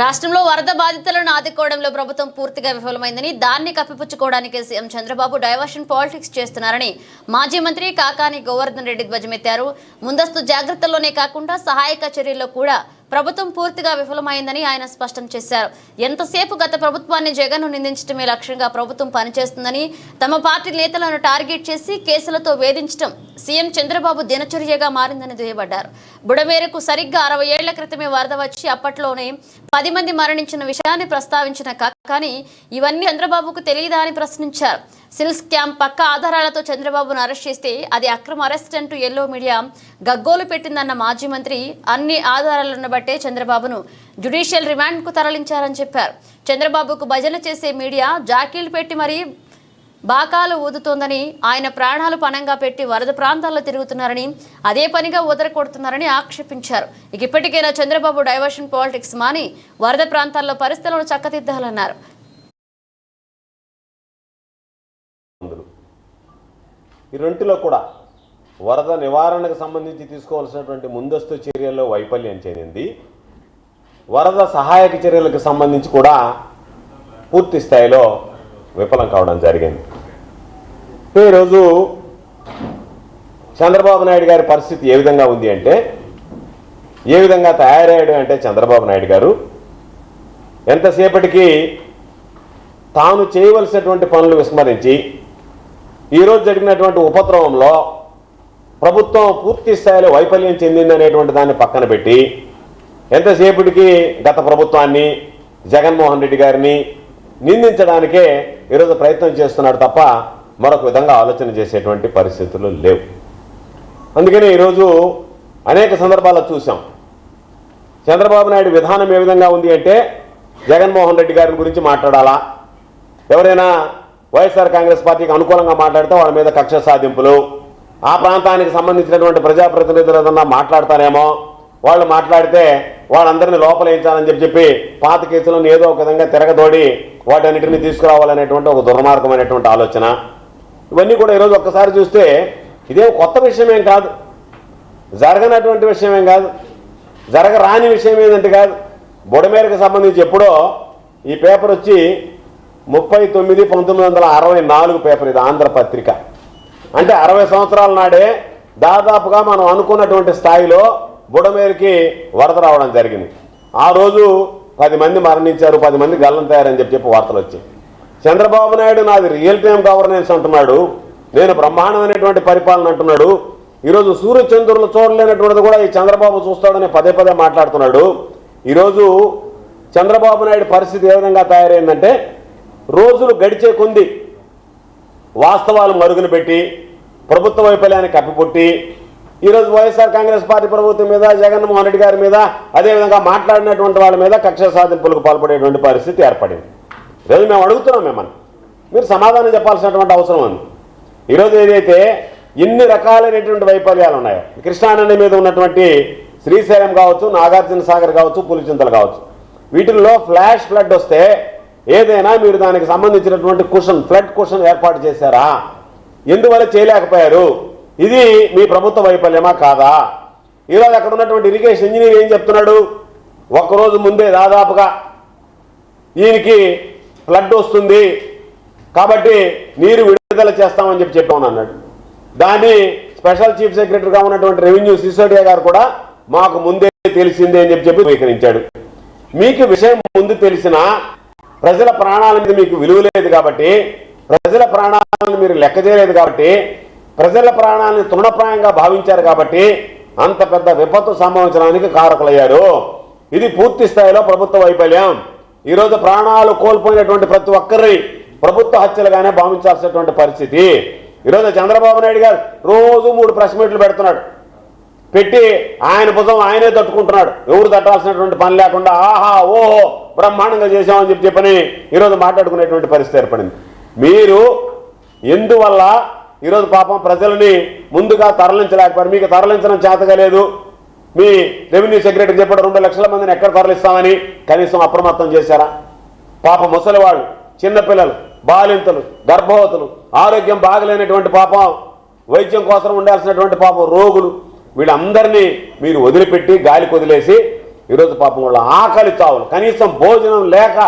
రాష్ట్రంలో వరద బాధితులను ఆదుకోవడంలో ప్రభుత్వం పూర్తిగా విఫలమైందని దాన్ని కప్పిపుచ్చుకోవడానికి సీఎం చంద్రబాబు డైవర్షన్ పాలిటిక్స్ చేస్తున్నారని మాజీ మంత్రి కాకాని గోవర్ధన్ రెడ్డి ధ్వజమెత్తారు. ముందస్తు జాగ్రత్తల్లోనే కాకుండా సహాయక చర్యల్లో కూడా ప్రభుత్వం పూర్తిగా విఫలమైందని ఆయన స్పష్టం చేశారు. ఎంతసేపు గత ప్రభుత్వాన్ని జగన్ను నిందించడమే లక్ష్యంగా ప్రభుత్వం పనిచేస్తుందని తమ పార్టీ నేతలను టార్గెట్ చేసి కేసులతో వేధించడం సీఎం చంద్రబాబు దినచర్యగా మారిందని దుయ్యబడ్డారు. బుడమేరకు సరిగ్గా అరవై ఏళ్ళ క్రితమే వరద వచ్చి అప్పట్లోనే పది మంది మరణించిన విషయాన్ని ప్రస్తావించిన కాకాని ఇవన్నీ చంద్రబాబుకు తెలియదా అని ప్రశ్నించారు. సిల్ స్కామ్ పక్క ఆధారాలతో చంద్రబాబును అరెస్ట్ చేస్తే అది అక్రమ అరెస్ట్ అంటూ ఎల్లో మీడియా గగ్గోలు పెట్టిందన్న మాజీ మంత్రి అన్ని ఆధారాలను బట్టే చంద్రబాబును జ్యుడిషియల్ రిమాండ్కు తరలించారని చెప్పారు. చంద్రబాబుకు భజన చేసే మీడియా జాకీలు పెట్టి మరీ బాకాలు ఊదుతోందని ఆయన ప్రాణాలు పణంగా పెట్టి వరద ప్రాంతాల్లో తిరుగుతున్నారని అదే పనిగా ఊదర కొడుతున్నారని ఆక్షేపించారు. ఇక ఇప్పటికైనా చంద్రబాబు డైవర్షన్ పాలిటిక్స్ మాని వరద ప్రాంతాల్లో పరిస్థితులను చక్కదిద్దాలన్నారు. ఈ రెంటిలో కూడా వరద నివారణకు సంబంధించి తీసుకోవాల్సినటువంటి ముందస్తు చర్యల్లో వైఫల్యం చెందింది. వరద సహాయక చర్యలకు సంబంధించి కూడా పూర్తి స్థాయిలో విఫలం కావడం జరిగింది. ఈరోజు చంద్రబాబు నాయుడు గారి పరిస్థితి ఏ విధంగా ఉంది అంటే ఏ విధంగా తయారయ్యాడు అంటే చంద్రబాబు నాయుడు గారు ఎంతసేపటికి తాను చేయవలసినటువంటి పనులు విస్మరించి ఈరోజు జరిగినటువంటి ఉపద్రవంలో ప్రభుత్వం పూర్తి స్థాయిలో వైఫల్యం చెందిందనేటువంటి దాన్ని పక్కన పెట్టి ఎంతసేపటికి గత ప్రభుత్వాన్ని జగన్మోహన్ రెడ్డి గారిని నిందించడానికే ఈరోజు ప్రయత్నం చేస్తున్నాడు తప్ప మరొక విధంగా ఆలోచన చేసేటువంటి పరిస్థితులు లేవు. అందుకనే ఈరోజు అనేక సందర్భాల్లో చూసాం చంద్రబాబు నాయుడు విధానం ఏ విధంగా ఉంది అంటే జగన్మోహన్ రెడ్డి గారి గురించి మాట్లాడాలా? ఎవరైనా వైఎస్ఆర్ కాంగ్రెస్ పార్టీకి అనుకూలంగా మాట్లాడితే వాళ్ళ మీద కక్ష సాధింపులు. ఆ ప్రాంతానికి సంబంధించినటువంటి ప్రజాప్రతినిధులు ఏదన్నా మాట్లాడతారేమో వాళ్ళు మాట్లాడితే వాళ్ళందరినీ లోపలేయించాలని చెప్పి చెప్పి పాత కేసులను ఏదో ఒక విధంగా తిరగదోడి వాటన్నిటిని తీసుకురావాలనేటువంటి ఒక దుర్మార్గమైనటువంటి ఆలోచన. ఇవన్నీ కూడా ఈరోజు ఒక్కసారి చూస్తే ఇదేం కొత్త విషయమేం కాదు. జరగనటువంటి విషయమేం కాదు. జరగరాని విషయం ఏంటంటే కాదు. బుడమేరకు సంబంధించి ఎప్పుడో ఈ పేపర్ వచ్చి ముప్పై తొమ్మిది పంతొమ్మిది వందల అరవై నాలుగు పేపర్ ఇది ఆంధ్రపత్రిక అంటే అరవై సంవత్సరాల నాడే దాదాపుగా మనం అనుకున్నటువంటి స్థాయిలో బుడమేరుకి వరద రావడం జరిగింది. ఆ రోజు పది మంది మరణించారు పది మంది గల్లం తయారని చెప్పి చెప్పి వార్తలు వచ్చాయి. చంద్రబాబు నాయుడు నాది రియల్ టైం గవర్నెన్స్ అంటున్నాడు నేను బ్రహ్మాండమైనటువంటి పరిపాలన అంటున్నాడు ఈరోజు సూర్యచంద్రులు చూడలేనటువంటిది కూడా ఈ చంద్రబాబు చూస్తాడని పదే పదే మాట్లాడుతున్నాడు. ఈరోజు చంద్రబాబు నాయుడు పరిస్థితి ఏ విధంగా తయారైందంటే రోజులు గడిచే కొంది వాస్తవాలు మరుగున పెట్టి ప్రభుత్వ వైఫల్యాన్ని కప్పిపుట్టి ఈరోజు వైఎస్ఆర్ కాంగ్రెస్ పార్టీ ప్రభుత్వం మీద జగన్మోహన్ రెడ్డి గారి మీద అదేవిధంగా మాట్లాడినటువంటి వాళ్ళ మీద కక్ష సాధింపులకు పాల్పడేటువంటి పరిస్థితి ఏర్పడింది. ఈరోజు మేము అడుగుతున్నాం మిమ్మల్ని. మీరు సమాధానం చెప్పాల్సినటువంటి అవసరం ఉంది. ఈరోజు ఏదైతే ఎన్ని రకాలైనటువంటి వైఫల్యాలు ఉన్నాయో కృష్ణానది మీద ఉన్నటువంటి శ్రీశైలం కావచ్చు నాగార్జున సాగర్ కావచ్చు పులిచింతలు కావచ్చు వీటిల్లో ఫ్లాష్ ఫ్లడ్ వస్తే ఏదైనా మీరు దానికి సంబంధించినటువంటి కుషన్ ఫ్లడ్ కుషన్ ఏర్పాటు చేశారా? ఎందువల్ల చేయలేకపోయారు? ఇది మీ ప్రభుత్వ వైఫల్యమా కాదా? ఈరోజు అక్కడ ఉన్నటువంటి ఇరిగేషన్ ఇంజనీర్ ఏం చెప్తున్నాడు? ఒక్కరోజు ముందే దాదాపుగా దీనికి ఫ్లడ్ వస్తుంది కాబట్టి నీరు విడుదల చేస్తామని చెప్పి చెప్పామని అన్నాడు. దాన్ని స్పెషల్ చీఫ్ సెక్రటరీగా ఉన్నటువంటి రెవెన్యూ సిసోడియా గారు కూడా మాకు ముందే తెలిసిందే అని చెప్పి చెప్పి స్వీకరించాడు మీకు విషయం ముందు తెలిసినా ప్రజల ప్రాణాల మీద మీకు విలువ లేదు కాబట్టి ప్రజల ప్రాణాలను మీరు లెక్క చేయలేదు కాబట్టి ప్రజల ప్రాణాలను తృణప్రాయంగా భావించారు కాబట్టి అంత పెద్ద విపత్తు సంభవించడానికి కారకులయ్యారు. ఇది పూర్తి స్థాయిలో ప్రభుత్వ వైఫల్యం. ఈరోజు ప్రాణాలు కోల్పోయినటువంటి ప్రతి ఒక్కరి ప్రభుత్వ హత్యలుగానే భావించాల్సినటువంటి పరిస్థితి. ఈరోజు చంద్రబాబు నాయుడు గారు రోజు మూడు ప్రెస్ మీట్లు పెడుతున్నాడు. పెట్టి ఆయన భుజం ఆయనే తట్టుకుంటున్నాడు. ఎవరు తట్టాల్సినటువంటి పని లేకుండా ఆహా ఓహో బ్రహ్మాండంగా చేశామని చెప్పి చెప్పని ఈరోజు మాట్లాడుకునేటువంటి పరిస్థితి ఏర్పడింది. మీరు ఎందువల్ల ఈరోజు పాపం ప్రజలని ముందుగా తరలించలేకపోయారు? మీకు తరలించడం చేతగలేదు మీ రెవెన్యూ సెక్రటరీ చెప్పాడు రెండు లక్షల మందిని ఎక్కడ తరలిస్తామని కనీసం అప్రమత్తం చేశారా? పాప ముసలివాళ్ళు చిన్నపిల్లలు బాలింతలు గర్భవతులు ఆరోగ్యం బాగలేనటువంటి పాపం వైద్యం కోసం ఉండాల్సినటువంటి పాపం రోగులు వీళ్ళందరినీ మీరు వదిలిపెట్టి గాలికి వదిలేసి ఈరోజు పాపం వాళ్ళ ఆకలి చావులు కనీసం భోజనం లేక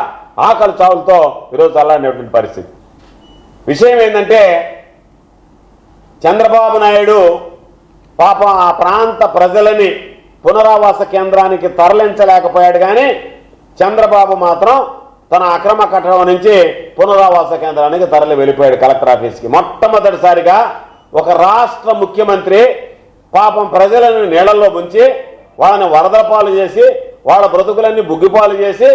ఆకలి చావులతో ఈరోజు అల్లాడినటువంటి పరిస్థితి? విషయం ఏంటంటే చంద్రబాబు నాయుడు పాపం ఆ ప్రాంత ప్రజలని పునరావాస కేంద్రానికి తరలించలేకపోయాడు కానీ చంద్రబాబు మాత్రం తన అక్రమ కట్టడం నుంచి పునరావాస కేంద్రానికి తరలి వెళ్ళిపోయాడు కలెక్టర్ ఆఫీస్కి. మొట్టమొదటిసారిగా ఒక రాష్ట్ర ముఖ్యమంత్రి పాపం ప్రజలను నీళ్ళల్లో ముంచి వాళ్ళని వరదల పాలు చేసి వాళ్ళ బ్రతుకులన్నీ బుగ్గిపాలు చేసి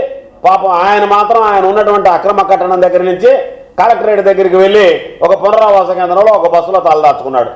పాపం ఆయన మాత్రం ఆయన ఉన్నటువంటి అక్రమ కట్టడం దగ్గర నుంచి కలెక్టరేట్ దగ్గరికి వెళ్ళి ఒక పునరావాస కేంద్రంలో ఒక బస్సులో తలదాచుకున్నాడు